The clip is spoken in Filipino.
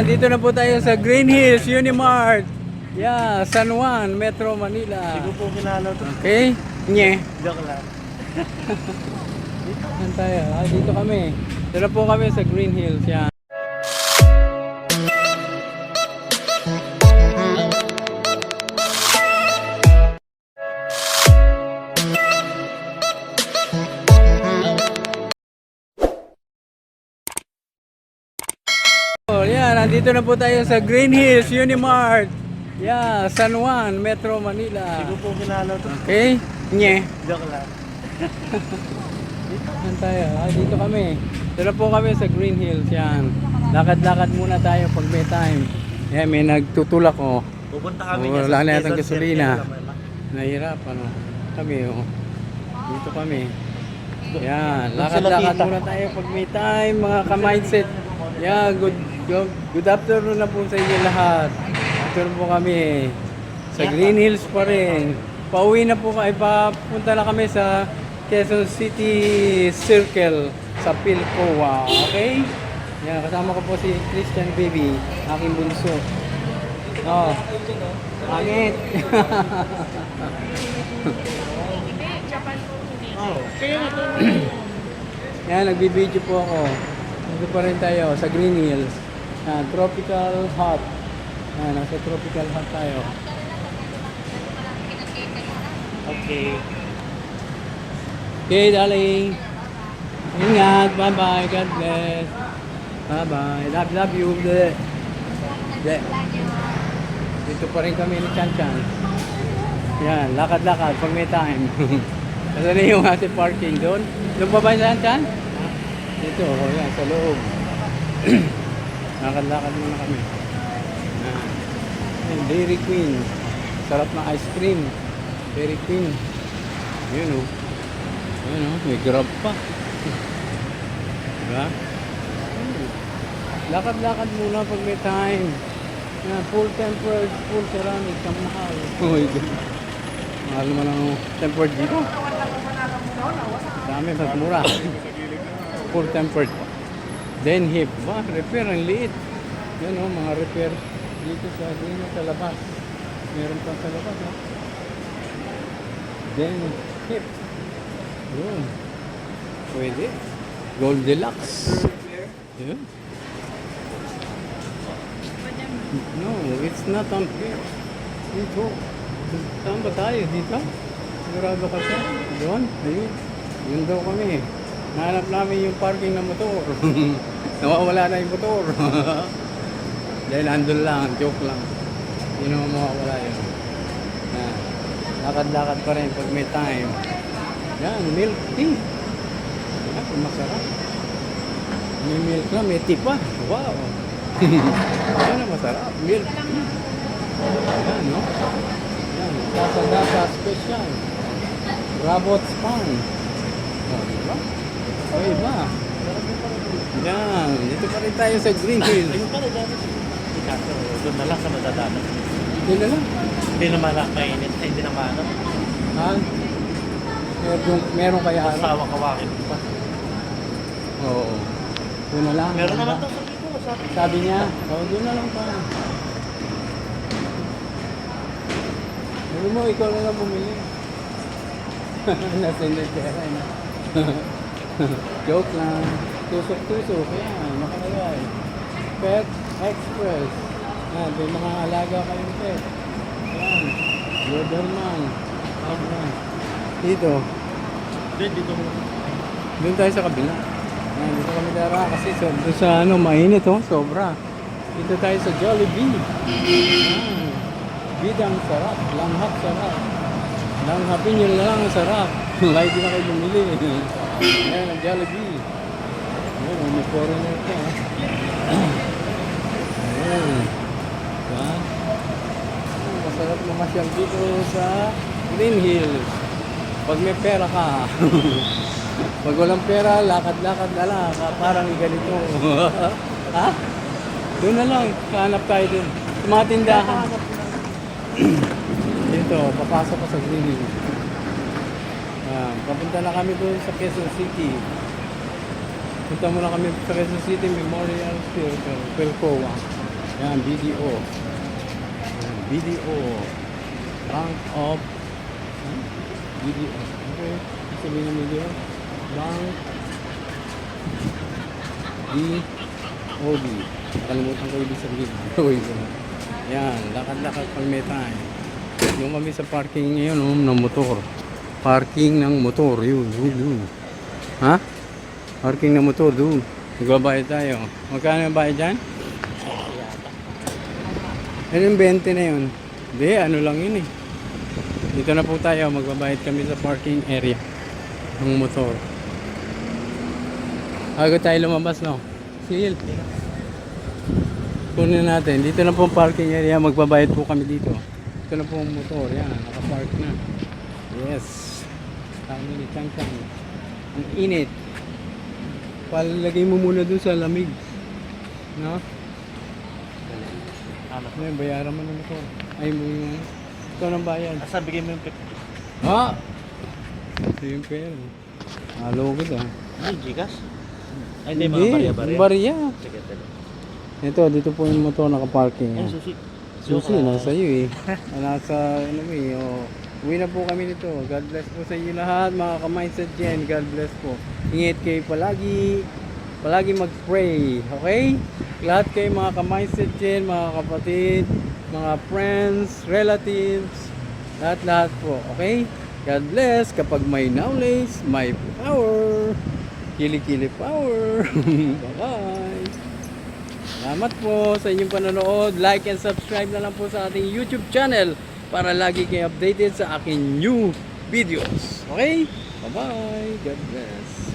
nandito na po tayo sa Green Hills Unimart. Yeah, San Juan, Metro Manila. Hindi ko po kilala to. Okay? Nye. Joke lang. Saan tayo? Ah, dito kami. Dito po kami sa Green Hills. Yan. Oh, yeah, nandito na po tayo sa Green Hills Unimart. Yeah, San Juan, Metro Manila. Hindi ko po kilala to. Okay? Nye. Joke lang. Saan tayo? Ah, dito kami. Dito po kami sa Green Hills. Yan. Lakad-lakad muna tayo pag may time. Yan, may nagtutulak oh. Pupunta kami dyan wala na yatang gasolina. Circle, Lamela. Nahirap ano. Kami oh. Dito kami. Yan, lakad-lakad muna tayo pag may time, mga ka-mindset. Yeah, good, good, afternoon na po sa inyo lahat. Na po kami sa Green Hills pa rin. Pauwi na po kayo, papunta na kami sa Quezon City Circle sa Pilcoa. Okay? Yan, kasama ko po si Christian Baby, aking bunso. Oh, pangit. Oh. Yan, nagbibideo po ako. Dito pa rin tayo sa Green Hills. Yan, tropical hot. Yan, nasa tropical hot tayo. Okay. Okay, darling. Ingat. Bye-bye. God bless. Bye-bye. Love, love you. Bleh. Bleh. Dito pa rin kami ni Chan Chan. Yan, lakad-lakad pag may time. Ano na yung ating parking doon? Doon pa ba yung Chan Chan? Dito, oh, yan, sa loob. Lakad-lakad muna kami. Yan. Yan, Dairy Queen. Sarap na ice cream. Dairy Queen. Yun oh. Yun oh, may grab pa. diba? Lakad-lakad muna pag may time. Yan, full tempered, full ceramic, ang mahal. Oh my God. Mahal naman ang tempered dito. Dami, mas mura. full tempered. Then hip. Ba, repair, ang liit. Yan oh, mga repair dito sa, dito sa labas. Meron pa sa labas, oh. Then hip. Yun. Pwede. Gold Deluxe. Yun. No, it's not unfair. Dito. Saan ba tayo? Dito? Sigurado ka siya? Doon? Ayun. Yun daw kami. Nahanap namin yung parking ng motor. Nawawala na yung motor. Dahil andun lang, joke lang. Hindi naman mawawala yun. Lakad-lakad pa rin pag may time. Yan, milk tea. Yan, masarap. May milk na, may tea pa. Wow. Yan ang masarap. Milk tea. Yan, no? Yan, lasa-lasa special. Rabot span. Oh, diba? O, iba. Yan, dito pa rin tayo sa Green Hills. Ayun pala dati. Kaso, doon na lang sa madadaanan. Dito na lang. Hindi naman na mainit. Ay, hindi naman ano. Ha? Meron, meron kaya ano? Asawa kawakin pa. Oo. Doon na lang. Meron Ano naman to sa dito. Sabi. Sabi niya, oh, doon na lang pa. Sabi mo, ikaw na lang bumili. Nasa hindi pera, no? Joke lang. Tusok-tusok. Yan, nakalagay. Pet Express. Yan, may mga alaga kayong pet. Yan. Doberman. Yan. Dito. Hindi, dito mo. Doon tayo sa kabila. Ayan, dito kami dara kasi so, doon sa ano, mainit oh, sobra. Dito tayo sa Jollibee. Ayan. Bidang sarap, langhap sarap. Langhapin nyo lang ang sarap. Kahit di na kayo bumili. Ayan, ang Jollibee. Ayan, may foreigner pa. oh. Ayan. Diba? Ayan, Masarap mamasyal dito sa Green Hills. Pag may pera ka. Pag walang pera, lakad-lakad na lang. ka- Parang ganito. ha? Doon na lang. Kahanap tayo doon. Sa mga. Dito, papasok ko sa Green Hills. Ah, papunta na kami doon sa Quezon City. Punta muna kami sa Quezon City Memorial Circle, Pelcoa. Yan, BDO. Yan, BDO. Bank of? BDO. Okay. Sabihin ng BDO. Bank DOD. Kalimutan ko ibig sabihin. Gawin ko. Yan, lakad-lakad pag may time. Yung kami sa parking ngayon, oh, ng motor. Parking ng motor, yun, yun, yun. Ha? Parking ng motor, doon. Magbabayad tayo. Magkano yung bayad dyan? Ano yung 20 na yun? Hindi, ano lang yun eh. Dito na po tayo, magbabayad kami sa parking area ng motor. Bago tayo lumabas, no? Sil. Kunin natin. Dito na po ang parking area, magbabayad po kami dito. Ito na po ang motor, yan, nakapark na. Yes. Kami ni Chang Chang. Ang init. Palagay mo muna dun sa lamig. No? Ano? Ano yung bayaran mo na motor? Ay mo yung ito ng bayad. Asa, bigay mo yung 50. Ha? Ito yung pera. Halo ko ah. Ay, Gcash? Ay, hindi, mga barya-barya. Barya. Sige, talo. Ito, dito po yung motor nakaparking. Ay, ah. susi. Susi, nasa iyo eh. nasa, ano eh. Oh. Uwi na po kami nito. God bless po sa inyo lahat, mga ka-mindset dyan. God bless po. Ingat kayo palagi. Palagi mag-pray. Okay? Lahat kayo mga ka-mindset dyan, mga kapatid, mga friends, relatives, lahat-lahat po. Okay? God bless. Kapag may knowledge, may power. Kili-kili power. Bye-bye. Salamat po sa inyong panonood. Like and subscribe na lang po sa ating YouTube channel para lagi kayo updated sa aking new videos. Okay? Bye-bye. God bless.